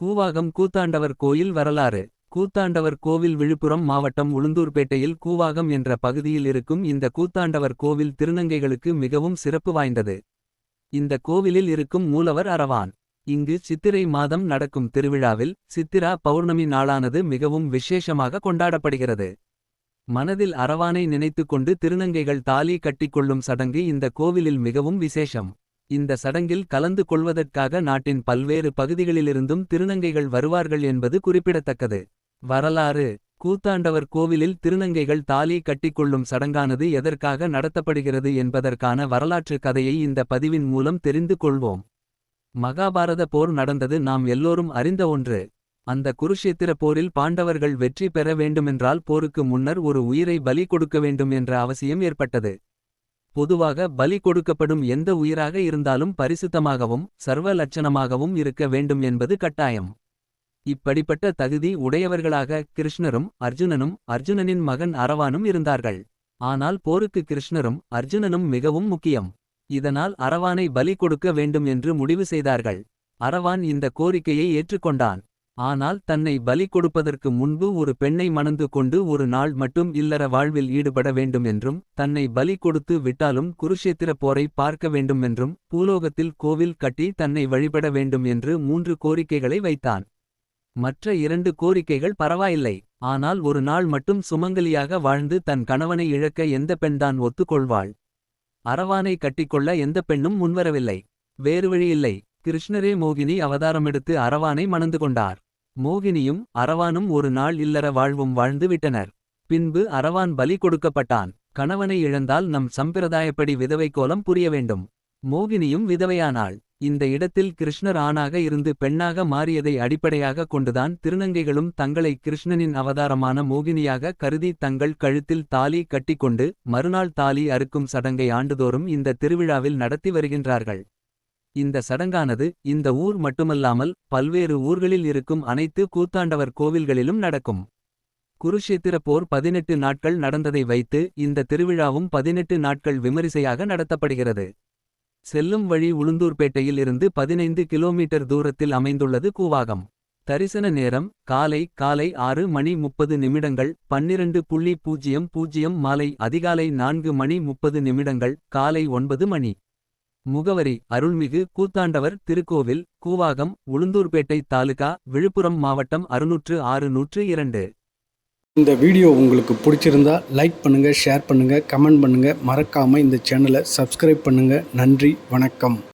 கூவாகம் கூத்தாண்டவர் கோயில் வரலாறு. கூத்தாண்டவர் கோவில் விழுப்புரம் மாவட்டம் உளுந்தூர்பேட்டையில் கூவாகம் என்ற பகுதியில் இருக்கும் இந்த கூத்தாண்டவர் கோவில் திருநங்கைகளுக்கு மிகவும் சிறப்பு வாய்ந்தது. இந்த கோவிலில் இருக்கும் மூலவர் அரவான் இங்கு சித்திரை மாதம் நடக்கும் திருவிழாவில் சித்திரா பௌர்ணமி நாளானது மிகவும் விசேஷமாக கொண்டாடப்படுகிறது. மனதில் அரவானை நினைத்துக் கொண்டு திருநங்கைகள் தாலி கட்டிக்கொள்ளும் சடங்கு இந்த கோவிலில் மிகவும் விசேஷம். இந்த சடங்கில் கலந்து கொள்வதற்காக நாட்டின் பல்வேறு பகுதிகளிலிருந்தும் திருநங்கைகள் வருவார்கள் என்பது குறிப்பிடத்தக்கது. வரலாறு. கூத்தாண்டவர் கோவிலில் திருநங்கைகள் தாலி கட்டிக்கொள்ளும் சடங்கானது எதற்காக நடத்தப்படுகிறது என்பதற்கான வரலாற்று கதையை இந்த பதிவின் மூலம் தெரிந்து கொள்வோம். மகாபாரத போர் நடந்தது நாம் எல்லோரும் அறிந்த ஒன்று. அந்த குருஷேத்திர போரில் பாண்டவர்கள் வெற்றி பெற வேண்டுமென்றால் போருக்கு முன்னர் ஒரு உயிரை பலி கொடுக்க வேண்டும் என்ற அவசியம் ஏற்பட்டது. பொதுவாக பலி கொடுக்கப்படும் எந்த உயிராக இருந்தாலும் பரிசுத்தமாகவும் சர்வ லட்சணமாகவும் இருக்க வேண்டும் என்பது கட்டாயம். இப்படிப்பட்ட தகுதி உடையவர்களாக கிருஷ்ணரும் அர்ஜுனனும் அர்ஜுனனின் மகன் அரவானும் இருந்தார்கள். ஆனால் போருக்கு கிருஷ்ணரும் அர்ஜுனனும் மிகவும் முக்கியம். இதனால் அரவானை பலி கொடுக்க வேண்டும் என்று முடிவு செய்தார்கள். அரவான் இந்த கோரிக்கையை ஏற்றுக்கொண்டான். ஆனால் தன்னை பலி கொடுப்பதற்கு முன்பு ஒரு பெண்ணை மணந்து கொண்டு ஒரு நாள் மட்டும் இல்லற வாழ்வில் ஈடுபட வேண்டும் என்றும் தன்னை பலி கொடுத்து விட்டாலும் குருஷேத்திர போரை பார்க்க வேண்டும் என்றும் பூலோகத்தில் கோவில் கட்டி தன்னை வழிபட வேண்டும் என்று மூன்று கோரிக்கைகளை வைத்தான். மற்ற இரண்டு கோரிக்கைகள் பரவாயில்லை. ஆனால் ஒரு நாள் மட்டும் சுமங்கலியாக வாழ்ந்து தன் கணவனை இழக்க எந்த பெண்தான் ஒத்துக்கொள்வாள்? அரவானை கட்டிக்கொள்ள எந்த பெண்ணும் முன்வரவில்லை. வேறு வழியில்லை. கிருஷ்ணரே மோகினி அவதாரமெடுத்து அரவானை மணந்து கொண்டார். மோகினியும் அரவானும் ஒரு நாள் இல்லற வாழ்வும் வாழ்ந்து விட்டனர். பின்பு அரவான் பலி கொடுக்கப்பட்டான். கணவனை இழந்தால் நம் சம்பிரதாயப்படி விதவை கோலம் புரிய வேண்டும். மோகினியும் விதவையானாள். இந்த இடத்தில் கிருஷ்ணர் ஆணாக இருந்து பெண்ணாக மாறியதை அடிப்படையாக கொண்டுதான் திருநங்கைகளும் தங்களை கிருஷ்ணனின் அவதாரமான மோகினியாக கருதி தங்கள் கழுத்தில் தாலி கட்டிக்கொண்டு மறுநாள் தாலி அறுக்கும் சடங்கை ஆண்டுதோறும் இந்த திருவிழாவில் நடத்தி வருகின்றார்கள். இந்த சடங்கானது இந்த ஊர் மட்டுமல்லாமல் பல்வேறு ஊர்களில் இருக்கும் அனைத்து கூத்தாண்டவர் கோவில்களிலும் நடக்கும். குருஷேத்திர போர் பதினெட்டு நாட்கள் நடந்ததை வைத்து இந்த திருவிழாவும் பதினெட்டு நாட்கள் விமரிசையாக நடத்தப்படுகிறது. செல்லும் வழி உளுந்தூர்பேட்டையில் இருந்து பதினைந்து கிலோமீட்டர் தூரத்தில் அமைந்துள்ளது கூவாகம். தரிசன நேரம் காலை காலை ஆறு மணி முப்பது நிமிடங்கள் பன்னிரண்டு புள்ளி பூஜ்ஜியம் பூஜ்ஜியம் மாலை அதிகாலை நான்கு மணி முப்பது நிமிடங்கள் காலை ஒன்பது மணி. முகவரி அருள்மிகு கூத்தாண்டவர் திருக்கோவில் கூவாகம் உளுந்தூர்பேட்டை தாலுகா விழுப்புரம் மாவட்டம் அறுநூற்று ஆறு நூற்று இரண்டு. இந்த வீடியோ உங்களுக்கு பிடிச்சிருந்தா லைக் பண்ணுங்க ஷேர் பண்ணுங்க கமெண்ட் பண்ணுங்க. மறக்காம இந்த சேனலை சப்ஸ்கிரைப் பண்ணுங்க. நன்றி வணக்கம்.